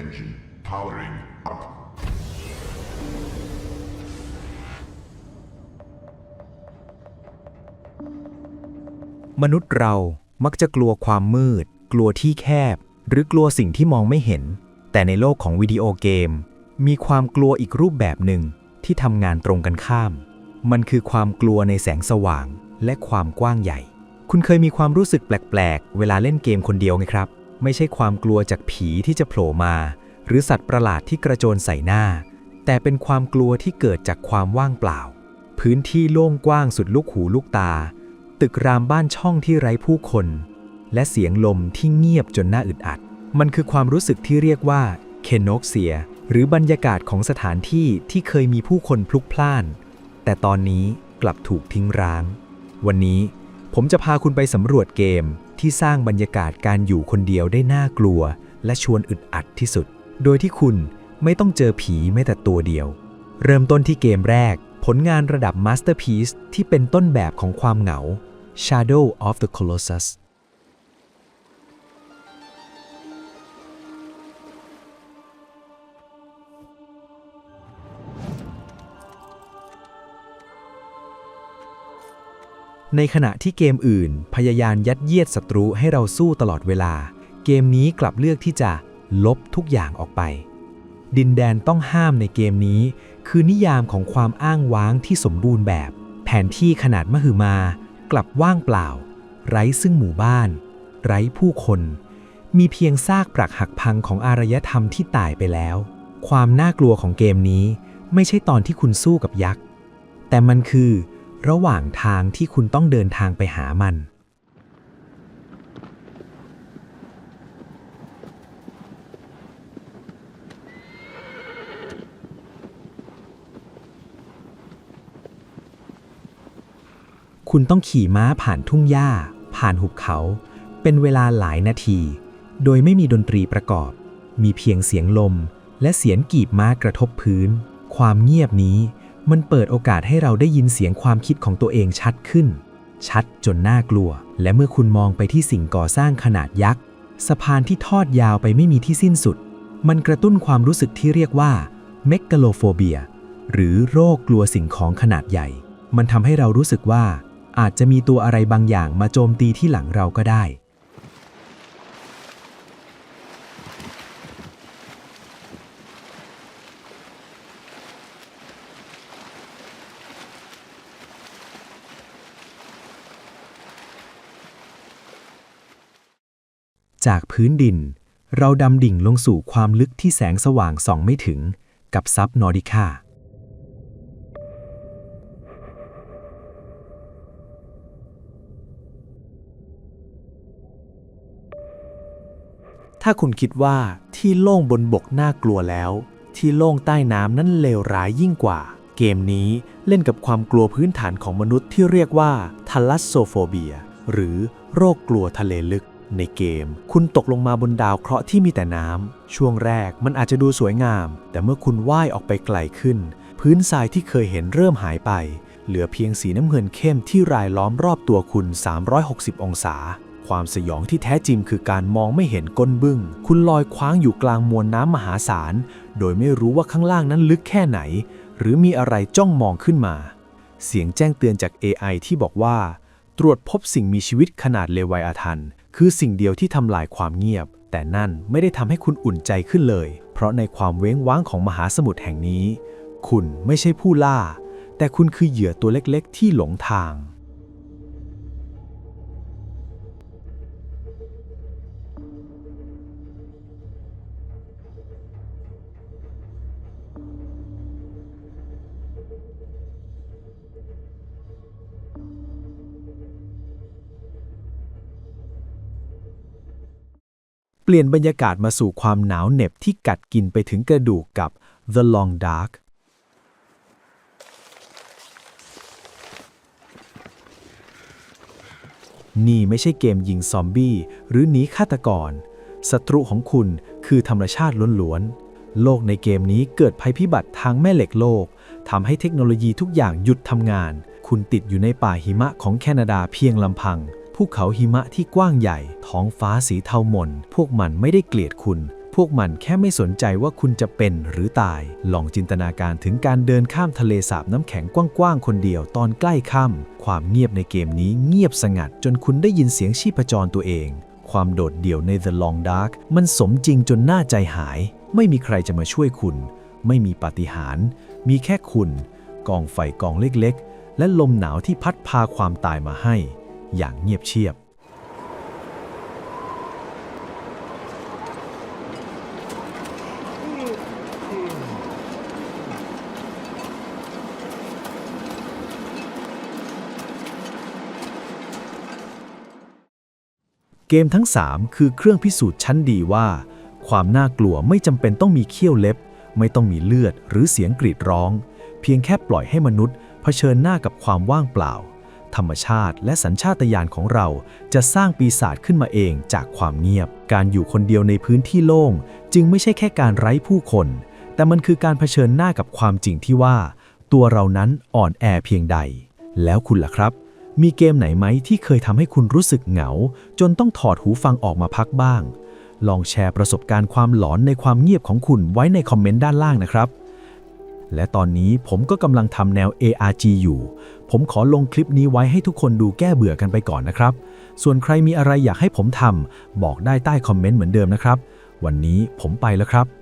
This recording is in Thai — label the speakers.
Speaker 1: Engine powering up.
Speaker 2: มนุษย์เรามักจะกลัวความมืด กลัวที่แคบ หรือกลัวสิ่งที่มองไม่เห็น แต่ในโลกของวิดีโอเกม มีความกลัวอีกรูปแบบหนึ่งที่ทำงานตรงกันข้าม มันคือความกลัวในแสงสว่างและความกว้างใหญ่ คุณเคยมีความรู้สึกแปลก ๆ เวลาเล่นเกมคนเดียวไหมครับ ไม่ใช่ความกลัวจากผีที่จะโผล่มา หรือสัตว์ประหลาดที่กระโจนใส่หน้า แต่เป็นความกลัวที่เกิดจากความว่างเปล่า พื้นที่โล่งกว้างสุดลูกหูลูกตา ตึกรามบ้านช่องที่ไร้ผู้คน และเสียงลมที่เงียบจนน่าอึดอัด มันคือความรู้สึกที่เรียกว่าเคนกเซีย หรือบรรยากาศของสถานที่ที่เคยมีผู้คนพลุกพล่าน แต่ตอนนี้กลับถูกทิ้งร้าง วันนี้ ผมจะพาคุณไปสำรวจเกมที่สร้างบรรยากาศการอยู่คนเดียวได้น่ากลัว และชวนอึดอัดที่สุด โดยที่คุณไม่ต้องเจอผีแม้แต่ตัวเดียว เริ่มต้นที่เกมแรก ผลงานระดับมาสเตอร์พีซที่เป็นต้นแบบของความเหงา Shadow of the Colossus ในขณะที่เกมอื่น พยายามยัดเยียดศัตรูให้เราสู้ตลอดเวลา เกมนี้กลับเลือกที่จะลบทุกอย่างออกไป ดินแดนต้องห้ามในเกมนี้ คือนิยามของความอ้างว้างที่สมบูรณ์แบบ แผนที่ขนาดมหึมา กลับว่างเปล่า ไร้ซึ่งหมู่บ้าน ไร้ผู้คน มีเพียงซากปรักหักพังของอารยธรรมที่ตายไปแล้ว ความน่ากลัวของเกมนี้ ไม่ใช่ตอนที่คุณสู้กับยักษ์ แต่มันคือ ระหว่างทางที่คุณต้องเดินทางไปหามัน คุณต้องขี่ม้าผ่านทุ่งหญ้า ผ่านหุบเขา เป็นเวลาหลายนาที โดยไม่มีดนตรีประกอบ มีเพียงเสียงลม และเสียงกีบม้ากระทบพื้น ความเงียบนี้ มันเปิดโอกาสให้เราได้ยินเสียงความคิดของตัวเองชัดขึ้น ชัดจนน่ากลัว และเมื่อคุณมองไปที่สิ่งก่อสร้างขนาดยักษ์สะพานที่ทอดยาวไปไม่มีที่สิ้นสุด มันกระตุ้นความรู้สึกที่เรียกว่าเมก a โลโฟเบียหรือโรคกลัวสิ่งของขนาดใหญ่ มันทำให้เรารู้สึกว่า อาจจะมีตัวอะไรบางอย่างมาโจมตีที่หลังเราก็ได้ จากพื้นดิน เราดำดิ่งลงสู่ความลึกที่แสงสว่างส่องไม่ถึง กับซับนอร์ดิค่า
Speaker 3: ถ้าคุณคิดว่าที่โล่งบนบกน่ากลัวแล้ว ที่โล่งใต้น้ำนั้นเลวร้ายยิ่งกว่า เกมนี้เล่นกับความกลัวพื้นฐานของมนุษย์ที่เรียกว่าทัลลัสโซโฟเบีย หรือโรคกลัวทะเลลึก ในเกม คุณตกลงมาบนดาวเคราะห์ที่มีแต่น้ำ ช่วงแรกมันอาจจะดูสวยงาม แต่เมื่อคุณว่ายออกไปไกลขึ้น พื้นทรายที่เคยเห็นเริ่มหายไป เหลือเพียงสีน้ำเงินเข้มที่รายล้อมรอบตัวคุณ 360 องศา ความสยองที่แท้จริงคือการมองไม่เห็นก้นบึง้ง คุณลอยคว้างอยู่กลางมวลน้ำมหาศาล โดยไม่รู้ว่าข้างล่างนั้นลึกแค่ไหน หรือมีอะไรจ้องมองขึ้นมา เสียงแจ้งเตือนจาก AI ที่บอกว่า ตรวจพบสิ่งมีชีวิตขนาดเลวายอาทัน คือสิ่งเดียวที่ทำลายความเงียบ แต่นั่นไม่ได้ทำให้คุณอุ่นใจขึ้นเลย เพราะในความเว้งว้างของมหาสมุทรแห่งนี้ คุณไม่ใช่ผู้ล่า แต่คุณคือเหยื่อตัวเล็กๆ ที่หลงทาง เปลี่ยนบรรยากาศมาสู่ความหนาวเหน็บที่กัดกินไปถึงกระดูกกับ The Long Dark นี่ไม่ใช่เกมยิงซอมบี้ หรือหนีฆาตกร ศัตรูของคุณคือธรรมชาติล้วนๆ โลกในเกมนี้เกิดภัยพิบัติทางแม่เหล็กโลกทำให้เทคโนโลยีทุกอย่างหยุดทำงาน คุณติดอยู่ในป่าหิมะของแคนาดาเพียงลำพัง ภูเขาหิมะที่กว้างใหญ่ ท้องฟ้าสีเทาหม่นพวกมันไม่ได้เกลียดคุณ
Speaker 2: พวกมันแค่ไม่สนใจว่าคุณจะเป็นหรือตาย ลองจินตนาการถึงการเดินข้ามทะเลสาบน้ำแข็งกว้างๆคนเดียวตอนใกล้ค่ำความเงียบในเกมนี้เงียบสงัด จนคุณได้ยินเสียงชีพจรตัวเอง ความโดดเดี่ยวใน The Long Dark มันสมจริงจนน่าใจหาย ไม่มีใครจะมาช่วยคุณ ไม่มีปาฏิหาริย์มีแค่คุณ กองไฟกองเล็กๆ และลมหนาวที่พัดพาความตายมาให้ อย่างเงียบเชียบ เกมทั้ง 3 คือเครื่องพิสูจน์ชั้นดีว่า ความน่ากลัวไม่จำเป็นต้องมีเขี้ยวเล็บ ไม่ต้องมีเลือดหรือเสียงกรีดร้อง เพียงแค่ปล่อยให้มนุษย์เผชิญหน้ากับความว่างเปล่า ธรรมชาติและสัญชาตญาณของเราจะสร้างปีศาจขึ้นมาเองจากความเงียบ การอยู่คนเดียวในพื้นที่โล่ง จึงไม่ใช่แค่การไร้ผู้คน แต่มันคือการเผชิญหน้ากับความจริงที่ว่า ตัวเรานั้นอ่อนแอเพียงใด แล้วคุณล่ะครับ มีเกมไหนไหมที่เคยทำให้คุณรู้สึกเหงา จนต้องถอดหูฟังออกมาพักบ้าง ลองแชร์ประสบการณ์ความหลอนในความเงียบของคุณไว้ในคอมเมนต์ด้านล่างนะครับ และตอนนี้ผมก็กำลังทำแนว ARG อยู่ ผมขอลงคลิปนี้ไว้ให้ทุกคนดูแก้เบื่อกันไปก่อนนะครับ ส่วนใครมีอะไรอยากให้ผมทำบอกได้ใต้คอมเมนต์เหมือนเดิมนะครับ วันนี้ผมไปแล้วครับ